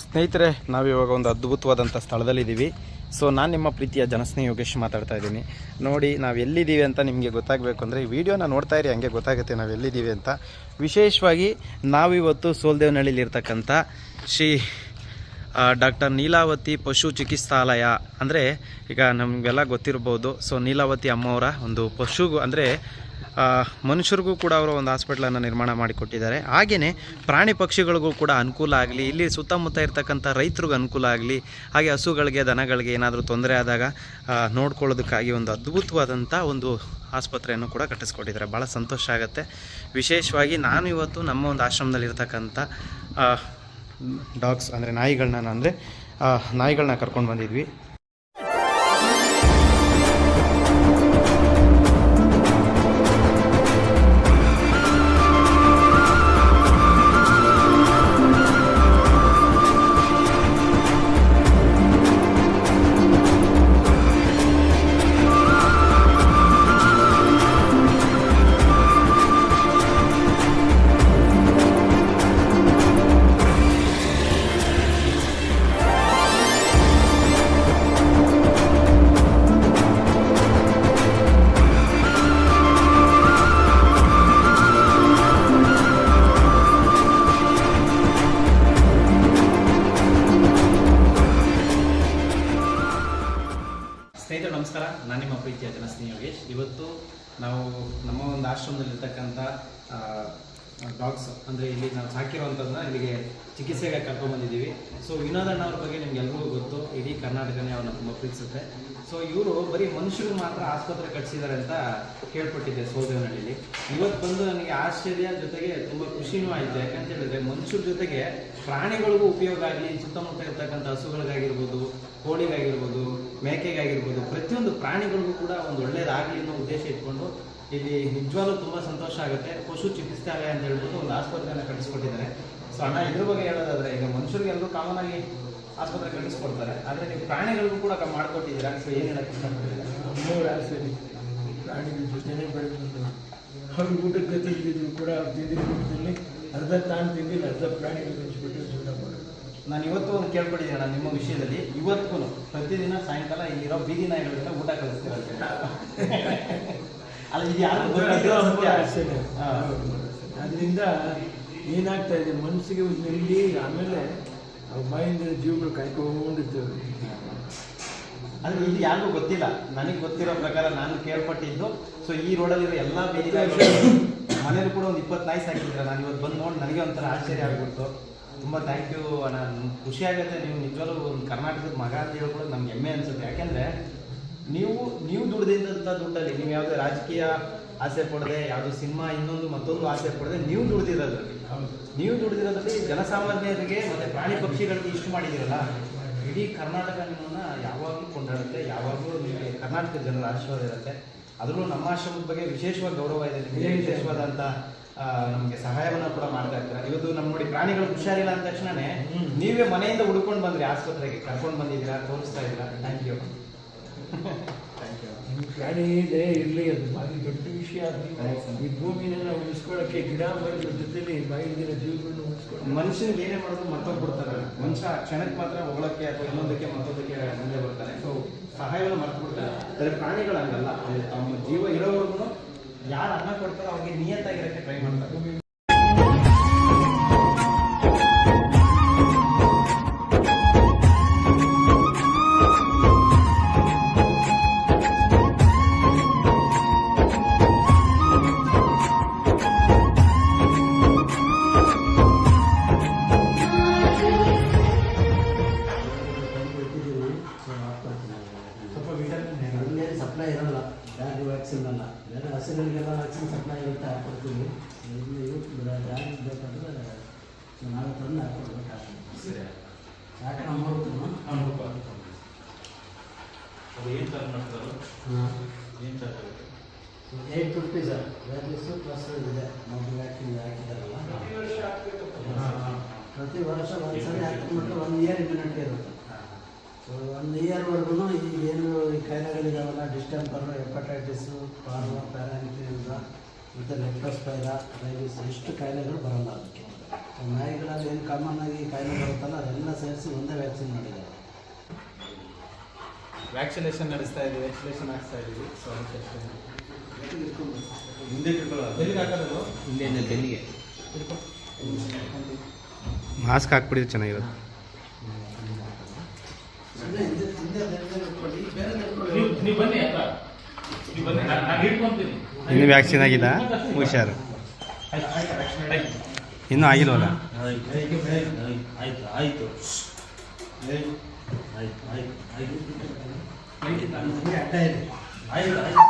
ಸ್ನೇಹಿತರೆ, ನಾವಿವಾಗ ಒಂದು ಅದ್ಭುತವಾದಂಥ ಸ್ಥಳದಲ್ಲಿದ್ದೀವಿ. ಸೊ ನಾನು ನಿಮ್ಮ ಪ್ರೀತಿಯ ಜನಸ್ನೇಹಿ ಯೋಗೇಶ್ ಮಾತಾಡ್ತಾ ಇದ್ದೀನಿ. ನೋಡಿ, ನಾವು ಎಲ್ಲಿದ್ದೀವಿ ಅಂತ ನಿಮಗೆ ಗೊತ್ತಾಗಬೇಕು ಅಂದರೆ, ಈ ವಿಡಿಯೋನ ನೋಡ್ತಾ ಇರಿ, ಹಂಗೆ ಗೊತ್ತಾಗುತ್ತೆ ನಾವು ಎಲ್ಲಿದ್ದೀವಿ ಅಂತ. ವಿಶೇಷವಾಗಿ, ನಾವಿವತ್ತು ಸೋಲ್ದೇವನಹಳ್ಳಿಲಿರ್ತಕ್ಕಂಥ ಶ್ರೀ ಡಾಕ್ಟರ್ ನೀಲಾವತಿ ಪಶು ಚಿಕಿತ್ಸಾಲಯ. ಅಂದರೆ, ಈಗ ನಮಗೆಲ್ಲ ಗೊತ್ತಿರ್ಬೋದು. ಸೊ ನೀಲಾವತಿ ಅಮ್ಮವರ ಒಂದು ಪಶು ಅಂದರೆ ಮನುಷ್ಯರಿಗೂ ಕೂಡ ಅವರು ಒಂದು ಹಾಸ್ಪಿಟ್ಲನ್ನು ನಿರ್ಮಾಣ ಮಾಡಿಕೊಟ್ಟಿದ್ದಾರೆ. ಹಾಗೆಯೇ ಪ್ರಾಣಿ ಪಕ್ಷಿಗಳಿಗೂ ಕೂಡ ಅನುಕೂಲ ಆಗಲಿ, ಇಲ್ಲಿ ಸುತ್ತಮುತ್ತ ಇರ್ತಕ್ಕಂಥ ರೈತರಿಗೂ ಅನುಕೂಲ ಆಗಲಿ, ಹಾಗೆ ಹಸುಗಳಿಗೆ, ದನಗಳಿಗೆ ಏನಾದರೂ ತೊಂದರೆ ಆದಾಗ ನೋಡ್ಕೊಳ್ಳೋದಕ್ಕಾಗಿ ಒಂದು ಅದ್ಭುತವಾದಂಥ ಒಂದು ಆಸ್ಪತ್ರೆಯನ್ನು ಕೂಡ ಕಟ್ಟಿಸ್ಕೊಟ್ಟಿದ್ದಾರೆ. ಭಾಳ ಸಂತೋಷ ಆಗುತ್ತೆ. ವಿಶೇಷವಾಗಿ ನಾನು ಇವತ್ತು ನಮ್ಮ ಒಂದು ಆಶ್ರಮದಲ್ಲಿರ್ತಕ್ಕಂಥ ಡಾಗ್ಸ್ ಅಂದರೆ ನಾಯಿಗಳನ್ನ ಅಂದರೆ ನಾಯಿಗಳನ್ನ ಕರ್ಕೊಂಡು ಬಂದಿದ್ವಿ. ನಮಸ್ಕಾರ, ನಾನು ನಿಮ್ಮ ಪ್ರೀತಿಯ ಜನಸ್ನೇಹಿ ಯೋಗೇಶ್. ಇವತ್ತು ನಾವು ನಮ್ಮ ಒಂದು ಆಶ್ರಮದಲ್ಲಿರ್ತಕ್ಕಂಥ ಡಾಗ್ಸ್ ಅಂದರೆ ಇಲ್ಲಿ ನಾವು ಸಾಕಿರುವಂಥದ್ದನ್ನ ಇಲ್ಲಿಗೆ ಚಿಕಿತ್ಸೆಗೆ ಕರ್ಕೊಂಡು ಬಂದಿದ್ದೀವಿ. ಸೊ ವಿನೋದಣ್ಣ ಅವ್ರ ಬಗ್ಗೆ ನಿಮ್ಗೆಲ್ರಿಗೂ ಗೊತ್ತು. ಇಡೀ ಕರ್ನಾಟಕನೇ ಅವ್ರನ್ನ ತುಂಬ ಪ್ರೀತಿಸುತ್ತೆ. ಸೊ ಇವರು ಬರೀ ಮನುಷ್ಯರು ಮಾತ್ರ ಆಸ್ಪತ್ರೆ ಕಟ್ಸಿದ್ದಾರೆ ಅಂತ ಕೇಳ್ಪಟ್ಟಿದ್ದೆ ಸೋದೇವನಹಳ್ಳಿಲಿ ಇವತ್ತು ಬಂದು ನನಗೆ ಆಶ್ಚರ್ಯ ಜೊತೆಗೆ ತುಂಬ ಖುಷಿನೂ ಆಯಿತು. ಯಾಕಂತ ಹೇಳಿದ್ರೆ ಮನುಷ್ಯರ ಜೊತೆಗೆ ಪ್ರಾಣಿಗಳಿಗೂ ಉಪಯೋಗ ಆಗಲಿ, ಸುತ್ತಮುತ್ತ ಇರ್ತಕ್ಕಂಥ ಹಸುಗಳಿಗಾಗಿರ್ಬೋದು, ಕೋಳಿಗಾಗಿರ್ಬೋದು, ಮೇಕೆಗಾಗಿರ್ಬೋದು, ಪ್ರತಿಯೊಂದು ಪ್ರಾಣಿಗಳಿಗೂ ಕೂಡ ಒಂದು ಒಳ್ಳೇದಾಗಲಿ ಅನ್ನೋ ಉದ್ದೇಶ ಇಟ್ಕೊಂಡು ಇಲ್ಲಿ ನಿಜವಾಗ್ಲೂ ತುಂಬ ಸಂತೋಷ ಆಗುತ್ತೆ. ಪಶು ಚಿಕಿತ್ಸಾಲಯ ಅಂತ ಹೇಳ್ಬೋದು ಒಂದು ಆಸ್ಪತ್ರೆಯನ್ನು ಕಟ್ಟಿಸ್ಕೊಟ್ಟಿದ್ದಾರೆ. ಸೊ, ಅಣ್ಣ, ಇದ್ರ ಬಗ್ಗೆ ಹೇಳೋದಾದ್ರೆ ಈಗ ಮನುಷ್ಯರಿಗೆಲ್ಲರೂ ಕಾಮನ್ ಆಗಿ ಆಸ್ಪತ್ರೆ ಕಳಿಸ್ಕೊಡ್ತಾರೆ. ಆದರೆ ನೀವು ಪ್ರಾಣಿಗಳಿಗೂ ಕೂಡ ಮಾಡ್ಕೊಟ್ಟಿದ್ದೀರಾ? ಸೊ ಏನು ಹೇಳಕ್ಕೆ ಇಷ್ಟಪಡ್ತೀರಾ? ಮೂರು ಆಸರಿ ಪ್ರಾಣಿಗಳ ಜೊತೆನೇ ಬೆಳೆದು ಅವ್ರ ಊಟಕ್ಕೆ ಕೂಡ ತಿಂದಿದ್ದ ಊಟದಲ್ಲಿ ಅರ್ಧ ತಾನು ತಿಂದಿಲ್ಲ ಅರ್ಧ ಪ್ರಾಣಿಗಳು ಹಂಚ್ಬಿಟ್ಟು ಜೀವನ ಮಾಡೋದು. ನಾನು ಇವತ್ತು ಒಂದು ಕೇಳ್ಕೊಂಡಿದ್ದೆ ಅಣ್ಣ ನಿಮ್ಮ ವಿಷಯದಲ್ಲಿ. ಇವತ್ತು ಪ್ರತಿದಿನ ಸಾಯಂಕಾಲ ಇಲ್ಲಿರೋ ಬೀದಿ ನಾಯಿಗಳಿಂದ ಊಟ ಕಳಿಸ್ತೀರಂತೆ ಅಲ್ಲ ಇದು ಯಾರು ಆಸೆ. ಅದರಿಂದ ಏನಾಗ್ತಾ ಇದೆ ಮನಸ್ಸಿಗೆ ಒಂದು ನೆಮ್ಮದಿ ಆಮೇಲೆ ಅವ್ರ ಮೈಂಡ್ ಜೀವಗಳು ಕಾಯ್ಕೊಂಡಿರ್ತೇವೆ ಅಂದ್ರೆ ಇದು ಯಾರಿಗೂ ಗೊತ್ತಿಲ್ಲ. ನನಗೆ ಗೊತ್ತಿರೋ ಪ್ರಕಾರ ನಾನು ಕೇಳ್ಪಟ್ಟಿದ್ದು. ಸೊ ಈ ರೋಡಲ್ಲಿರೋ ಎಲ್ಲ ಮನೇಲಿ ಕೂಡ ಒಂದು ಇಪ್ಪತ್ತು ನಾಯಿ ಸಾಕಿದ್ರೆ. ನಾನು ಇವತ್ತು ಬಂದು ನೋಡಿ ನನಗೆ ಒಂಥರ ಆಶ್ಚರ್ಯ ಆಗ್ಬಿಡ್ತು. ತುಂಬ ಥ್ಯಾಂಕ್ ಯು ನಾನು ಖುಷಿ ಆಗುತ್ತೆ. ನೀವು ನಿಜವಾಗ್ಲೂ ಒಂದು ಕರ್ನಾಟಕದ ಮಗ ಅಂತ ಹೇಳ್ಕೊಳ್ಳೋದು ನಮ್ಗೆ ಹೆಮ್ಮೆ ಅನ್ಸುತ್ತೆ. ಯಾಕೆಂದ್ರೆ ನೀವು ನೀವು ದುಡ್ದಿದ್ದಂಥ ದುಡ್ಡಲ್ಲಿ, ನೀವು ಯಾವುದೇ ರಾಜಕೀಯ ಆಸೆ ಪಡದೆ, ಯಾವುದು ಸಿನಿಮಾ ಇನ್ನೊಂದು ಮತ್ತೊಂದು ಆಸೆ ಪಡದೆ, ನೀವು ದುಡ್ದಿರೋದ್ರಲ್ಲಿ ನೀವು ದುಡಿದಿರೋದ್ರಲ್ಲಿ ಜನಸಾಮಾನ್ಯರಿಗೆ ಮತ್ತೆ ಪ್ರಾಣಿ ಪಕ್ಷಿಗಳಿಗೆ ಇಷ್ಟು ಮಾಡಿದಿರಲ್ಲ ಇಡೀ ಕರ್ನಾಟಕ ನಿಮ್ಮನ್ನ ಯಾವಾಗಲೂ ಕೊಂಡಾಡುತ್ತೆ ಯಾವಾಗಲೂ ನಿಮಗೆ ಕರ್ನಾಟಕದ ಜನರ ಆಶೀರ್ವಾದ ಇರುತ್ತೆ. ಅದರಲ್ಲೂ ನಮ್ಮ ಆಶ್ರಮದ ಬಗ್ಗೆ ವಿಶೇಷವಾಗಿ ಗೌರವ ಇದೆ. ನಿಮಗೆ ವಿಶೇಷವಾದಂಥ ನಮ್ಗೆ ನಮಗೆ ಸಹಾಯವನ್ನು ಕೂಡ ಮಾಡ್ತಾ ಇರ್ತಾರೆ. ಇವತ್ತು ನಮ್ಮ ನೋಡಿ ಪ್ರಾಣಿಗಳು ಹುಷಾರಿಲ್ಲ ಅಂದ ತಕ್ಷಣನೇ ನೀವೇ ಮನೆಯಿಂದ ಹುಡ್ಕೊಂಡು ಬಂದ್ರಿ ಆಸ್ಪತ್ರೆಗೆ ಕರ್ಕೊಂಡು ಬಂದಿದ್ದೀರಾ ತೋರಿಸ್ತಾ ಇದ್ದೀರಾ? ಥ್ಯಾಂಕ್ ಯು ಥ್ಯಾಂಕ್ ಯು ನಿಮ್ಮ ಪ್ರಾಣಿ ಇದೆ ಇರಲಿ ಅದು ಭಾರಿ ದೊಡ್ಡ ವಿಷಯ. ಈ ಭೂಮಿನ ನಾವು ಉಳಿಸ್ಕೊಳ್ಳೋಕ್ಕೆ ಗಿಡ ಮರಗಳ ಜೊತೆಲಿ ಬಾಯಿಲ್ದಿರೋ ಜೀವಗಳನ್ನು ಮನುಷ್ಯನಿಗೆ ಏನೇ ಮಾಡೋದು ಮರ್ತೋಗ್ಬಿಡ್ತಾರೆ ಮನುಷ್ಯ ಕ್ಷಣಕ್ಕೆ ಮಾತ್ರ ಹೊಗಳಕ್ಕೆ ಅಥವಾ ಇನ್ನೊಂದಕ್ಕೆ ಮತ್ತೊಂದಕ್ಕೆ ಮುಂದೆ ಬರ್ತಾರೆ ಸೊ ಸಹಾಯವನ್ನು ಮರೆತು ಬಿಡ್ತಾರೆ ಆದರೆ ಪ್ರಾಣಿಗಳಂಗಲ್ಲ. ತಮ್ಮ ಜೀವ ಇರೋವರೆಗೂ ಯಾರು ಅನ್ನ ಕೊಡ್ತಾರೋ ಅವ್ರಿಗೆ ನಿಯತ್ತಾಗಿರೋಕ್ಕೆ ಟ್ರೈ ಮಾಡ್ತಾರೆ. ಸಪ್ಲೈ ಇರಲ್ಲ ಬ್ಯಾಗ್ ವ್ಯಾಕ್ಸಿನ್ ಅಲ್ಲ. ಬೇರೆ ಹಸುಗಳಿಗೆಲ್ಲ ವ್ಯಾಕ್ಸಿನ್ ಸಪ್ಲೈ ಇರುತ್ತೆ ಹಾಕ್ಕೊಡ್ತೀವಿ ಬ್ಯಾಗ್ ಬೇಕಂದ್ರೆ ನಾಳೆ ತಂದು ಹಾಕ್ಕೊಡ್ಬೇಕಾಗ್ತದೆ ಯಾಕೆ ನಮ್ಮ eight fifty sir. Vaccine plus ಇದೆ. ಮೊದಲು ವ್ಯಾಕ್ಸಿನ್ ಹಾಕಿದಾರಲ್ಲ. ಪ್ರತಿ ವರ್ಷ ಒಂದ್ಸರಿ ಹಾಕ್ಕೊಂಡ್ಬಿಟ್ಟು ಒಂದು ಇಯರ್ ಇಮ್ಯುನಿಟಿ ಇರುತ್ತೆ. ಒಂದು ಇಯರ್ವರೆಗೂ ಈ ಏನು ಈ ಕಾಯಿಲೆಗಳಿದಾವಲ್ಲ ಡಿಸ್ಟೆಂಪರ್ ಹೆಪಟೈಟಿಸು ಪಾರ್ವ ಪ್ಯಾರಾಂಟಿನಿಂದ ಮತ್ತು ಲೆಪ್ಟೋಸ್ಪೈರ ರೈಬಿಸ್ ಇಷ್ಟು ಕಾಯಿಲೆಗಳು ಬರಲ್ಲ ಅದಕ್ಕೆ. ನಾಯಿಗಳಲ್ಲಿ ಏನು ಕಾಮನ್ ಆಗಿ ಕಾಯಿಲೆ ಬರುತ್ತಲ್ಲ ಅದೆಲ್ಲ ಸೇರಿಸಿ ಒಂದೇ ವ್ಯಾಕ್ಸಿನ್ ಮಾಡಿದ್ದಾರೆ. ವ್ಯಾಕ್ಸಿನೇಷನ್ ನಡೆಸ್ತಾ ಇದ್ದೀವಿ ವ್ಯಾಕ್ಸಿನೇಷನ್ ಹಾಕ್ಸ್ತಾ ಇದ್ದೀವಿ. ಹಿಂದೆ ಬೆನ್ನಿಗೆ ಮಾಸ್ಕ್ ಹಾಕ್ಬಿಡಿದ್ರೆ ಚೆನ್ನಾಗಿರುತ್ತೆ ಸುಮ್ಮನೆ ಹಿಂದೆ ಹಿಂದೆ ಬೇರೆ ಇಟ್ಕೊಳ್ಳಿ ಬೇರೆ ಇಟ್ಕೊಳ್ಳಿ ನೀವು ಬನ್ನಿ ಅಕ್ಕ. ನೀವು ಬನ್ನಿ ನಾನು ನಾನು ಹಿಡ್ಕೊಂತೀನಿ. ಇನ್ನೂ ವ್ಯಾಕ್ಸಿನ್ ಆಗಿಲ್ಲ? ಹುಷಾರು. ಇನ್ನೂ ಆಗಿಲ್ವಲ್ಲ? ಆಯ್ತು ಆಯ್ತು. ಆಯ್ತು ಆಯ್ತು. ಆಯ್ತು ಆಯ್ತು ಹಿಂಗೆ ಅಡ್ಡ ಇದೆ ಆಯ್ತು ಆಯ್ತು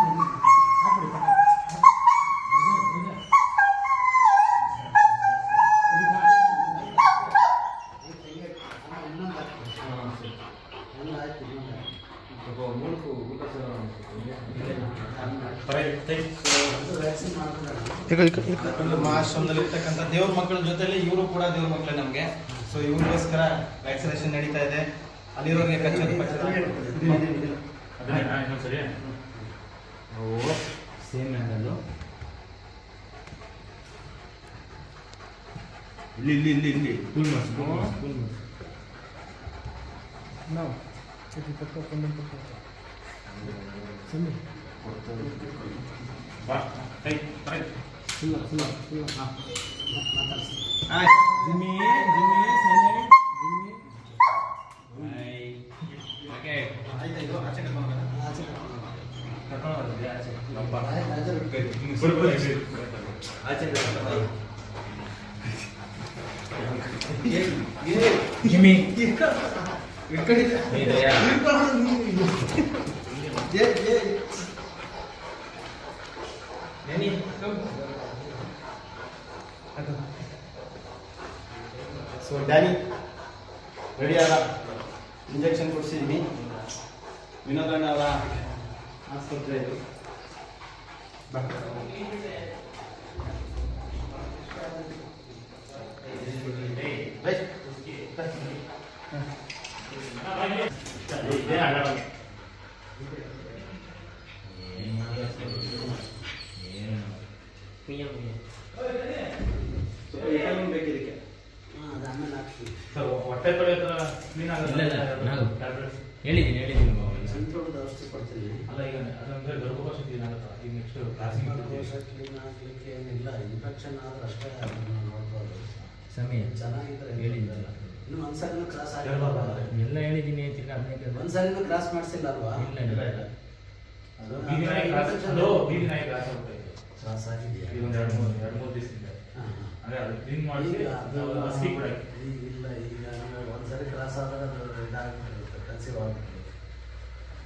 ಇನ್ನೊಂದು ಹಾಕಿ. ಎಲ್ಲ ಆಯ್ತು ಇನ್ನೊಂದು ಹಾಕಿ. ಅದು ವ್ಯಾಕ್ಸಿನ್ ಮಾಡ್ಕೊಂಡ್ರೆ ಈಗ ಈಗ ಈಗ ನಮ್ಮ ಆಶ್ರಮದಲ್ಲಿ ಇರ್ತಕ್ಕಂಥ ದೇವ್ರ ಮಕ್ಕಳ ಜೊತೆಯಲ್ಲಿ ಇವರು ಕೂಡ ದೇವ್ರ ಮಕ್ಕಳೇ ನಮಗೆ. ಸೊ ಇವ್ರಿಗೋಸ್ಕರ ವ್ಯಾಕ್ಸಿನೇಷನ್ ನಡೀತಾ ಇದೆ. ಅಲ್ಲಿರೋರಿಗೆ ಕಚ್ಚದ ಪಚ್ಚೋದು ಇನ್ನೊಂದ್ಸರಿ ಸೇಮ್ ಹ್ಯಾಂಡಲ್ಲು ಇಲ್ಲಿ ಇಲ್ಲಿ ಇಲ್ಲಿ ಇಲ್ಲಿ. Cool mass cool mass cool mass ಬಾ ಕೈ ಕೈ ಜಿಮ್ಮಿ ಜಿಮ್ಮಿ ಸೈಲೆಂಟ್ ಜಿಮ್ಮಿ ಆಯ್ತಾ ಇದು ಆಚೆ ಕರ್ಕೊಂಡು ಹೋಗೋಣ? ಆಚೆ ಕರ್ಕೊಂಡು ಹೋಗಿ. ಕರ್ಕೊಂಡು ಹೋಗೋದು ಆಚೆ ಆಯ್ತು, ಆಚೆ ಬಿಟ್ಟು. ಬರು, ಬರು, ಆಚೆ. ಆಚೆ Jimmy Lenny, so Danny ready ಆದ ಇಂಜೆಕ್ಷನ್ ಕೊಡಿಸಿದ್ದೀನಿ ವಿನೋದಣ್ಣ ಅವರ ಆಸ್ಪತ್ರೆ ಇದು. ಬಾ. ಸರ್, ಹೊಟ್ಟೆ ತೊಳೆ ಹತ್ರ ಕ್ಲೀನ್ ನಾವು- ಟ್ಯಾಬ್ಲೆಟ್ಸ್ ಹೇಳಿದ್ದೀನಿ ಹೇಳಿದ್ದೀನಿ. ಸಂತೋಷದ ಔಷಧಿ ಕೊಡ್ತೀನಿ. ಅಲ್ಲ ಈಗ ಅದಂದ್ರೆ ಗರ್ಭಕೋಶ ಕ್ಲೀನ್ ಆಗುತ್ತಾ? ಈಗ ನೆಕ್ಸ್ಟ್ ಕ್ಲಾಸಿಂಗ್ ಗರ್ಭಕೋಶ ಕ್ಲೀನ್ ಆಗ್ಲಿಕ್ಕೆ ಏನಿಲ್ಲ ಇನ್ಫೆಕ್ಷನ್ ಆದ್ರೆ ಅಷ್ಟೇ ಅದನ್ನ ನೋಡ್ಬೋದು. ಸಮಯ. ಚೆನ್ನಾಗಿದ್ರೆ ಹೇಳಿದ್ದಲ್ಲ ಇನ್ನು ಒಂದ್ಸರಿನೂ ಕ್ರಾಸ್ ಆಗಿಲ್ಲ ಹೇಳ್ಬಾರ್ದಲ್ಲ? ಎಲ್ಲ ಹೇಳಿದ್ದೀನಿ ತಿರ್ಗಾ ಹದಿನೈದು ಒಂದ್ಸರಿನೂ ಕ್ರಾಸ್ ಮಾಡಿಸಿಲ್ಲ ಅಲ್ವಾ ಇಲ್ಲ ಇಲ್ಲ. ಇಲ್ಲ ಅದು ಬೀದಿ ನಾಯಿ ಬೀದಿ ಕ್ರಾಸ್ ಆಗಿದೆಯಾ? ಈಗ ಒಂದು ಎರಡು ಮೂರು ಎರಡು ಮೂರು ದಿವಸದಿಂದ. ಹಾ, ಹಾ. ಅಂದ್ರೆ ಅದು ಕ್ಲೀನ್ ಮಾಡಿ ಈಗ ಅದು ಹಸಿ ಕೂಡ ಈಗ ಇಲ್ಲ ಈಗ ಒಂದ್ಸರಿ ಕ್ರಾಸ್ ಆದಾಗ ಅದು ಇದಾಗ್ಬಿಟ್ಟಿರುತ್ತೆ ಕನ್ಸೀವ್ ಆಗ್ಬಿಟ್ಟಿರುತ್ತೆ.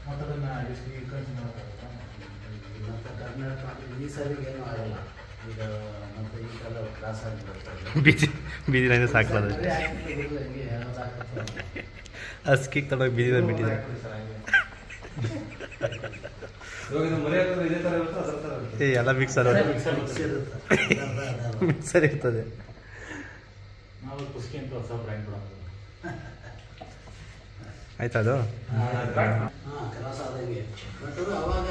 ಮತ್ತೆ ಅದನ್ನ ಎಷ್ಟು ಈಗ ಖರ್ಚು ಮಾಡೋಕ್ಕಾಗುತ್ತಾ ಮತ್ತೆ ಕರ್ನಾಟಕ ಈ ಸರಿಗೆ ಏನೂ ಆಗಲ್ಲ. ಈಗ ಮತ್ತೆ ಈ ಕಡೆ ಕ್ರಾಸ್ ಆಗಿಬಿಡುತ್ತೆ ಬೀದಿ ಬೀದಿನ ಅಂತ. ಹಸ್ಕಿಗೆ ತಡೋಗಿ ಬೀದಿ ಬಂದ್ಬಿಟ್ಟಿದೆ ಏ ಎಲ್ಲ ಮಿಕ್ಸ್ ಅಲ್ಲ ಮಿಕ್ಸ್ ಇರುತ್ತೆ. ಅದರ್ಧ ಅದರ್ಧ. ಮಿಕ್ಸರ್ ಇರ್ತದೆ ಆಯ್ತಾ ಅದು? ಹಾ, ಕ್ರಾಸ್ ಆದಂಗೆ. ಬಟ್ ಅವಾಗ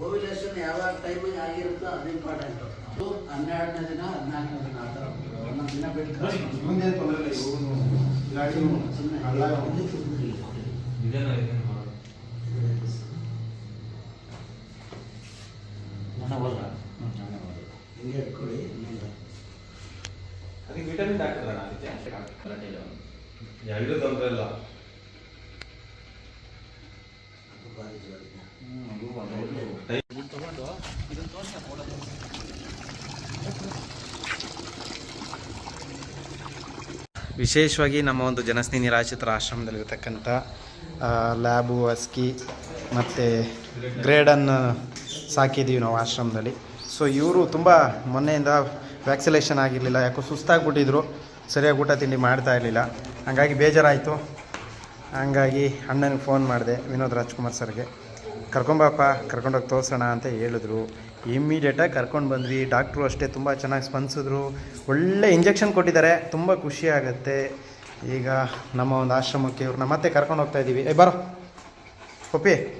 ಓವ್ಯುಲೇಷನ್ ಯಾವಾಗ ಟೈಮಿಗೆ ಆಗಿರುತ್ತೋ ಅದು ಇಂಪಾರ್ಟೆಂಟ್ ಹನ್ನೆರಡನೇ ದಿನ ಹದಿನಾಲ್ಕನೇ ದಿನ ಆ ಥರ ಒಂದೊಂದು ದಿನ ಬಿಟ್ಟು ಮುಂದೆ ಮುಂದೇನು ತೊಂದರೆ ಇಲ್ಲ ಸುಮ್ಮನೆ ಅದಕ್ಕೆ ವಿಟಮಿನ್ ಹಾಕಿದ್ರಣ ಅದಕ್ಕೆ ಎರಡು ತೊಂದರೆ ಇಲ್ಲ ಅದು ಭಾರಿ ಜೋರಿದೆ. ವಿಶೇಷವಾಗಿ ನಮ್ಮ ಒಂದು ಜನಸ್ನೇಹಿ ನಿರಾಶ್ರಿತರ ಆಶ್ರಮದಲ್ಲಿರ್ತಕ್ಕಂಥ ಲ್ಯಾಬು ಅಸ್ಕಿ ಮತ್ತು ಗ್ರೇಡನ್ನು ಸಾಕಿದ್ದೀವಿ ನಾವು ಆಶ್ರಮದಲ್ಲಿ ಸೊ ಇವರು ತುಂಬ ಮೊನ್ನೆಯಿಂದ ವ್ಯಾಕ್ಸಿನೇಷನ್ ಆಗಿರಲಿಲ್ಲ, ಯಾಕೋ ಸುಸ್ತಾಗ್ಬಿಟ್ಟಿದ್ರು, ಸರಿಯಾಗಿ ಊಟ ತಿಂಡಿ ಮಾಡ್ತಾ ಇರಲಿಲ್ಲ. ಹಂಗಾಗಿ ಬೇಜಾರಾಯಿತು. ಹಂಗಾಗಿ ಅಣ್ಣನಿಗೆ ಫೋನ್ ಮಾಡಿದೆ, ವಿನೋದ್ ರಾಜ್ಕುಮಾರ್ ಸರ್ಗೆ. ಕರ್ಕೊಂಬಪ್ಪ, ಕರ್ಕೊಂಡೋಗಿ ತೋರಿಸೋಣ ಅಂತ ಹೇಳಿದ್ರು. ಇಮ್ಮಿಡಿಯೇಟಾಗಿ ಕರ್ಕೊಂಡು ಬಂದ್ವಿ. ಡಾಕ್ಟ್ರು ಅಷ್ಟೇ ತುಂಬ ಚೆನ್ನಾಗಿ ಸ್ಪಂದಿಸಿದ್ರು. ಒಳ್ಳೆ ಇಂಜೆಕ್ಷನ್ ಕೊಟ್ಟಿದ್ದಾರೆ. ತುಂಬ ಖುಷಿ ಆಗುತ್ತೆ. ಈಗ ನಮ್ಮ ಒಂದು ಆಶ್ರಮಕ್ಕೆ ಇವ್ರನ್ನ ಮತ್ತೆ ಕರ್ಕೊಂಡು ಹೋಗ್ತಾ ಇದ್ದೀವಿ ಏ ಬರೋ. ಪಪ್ಪಿ.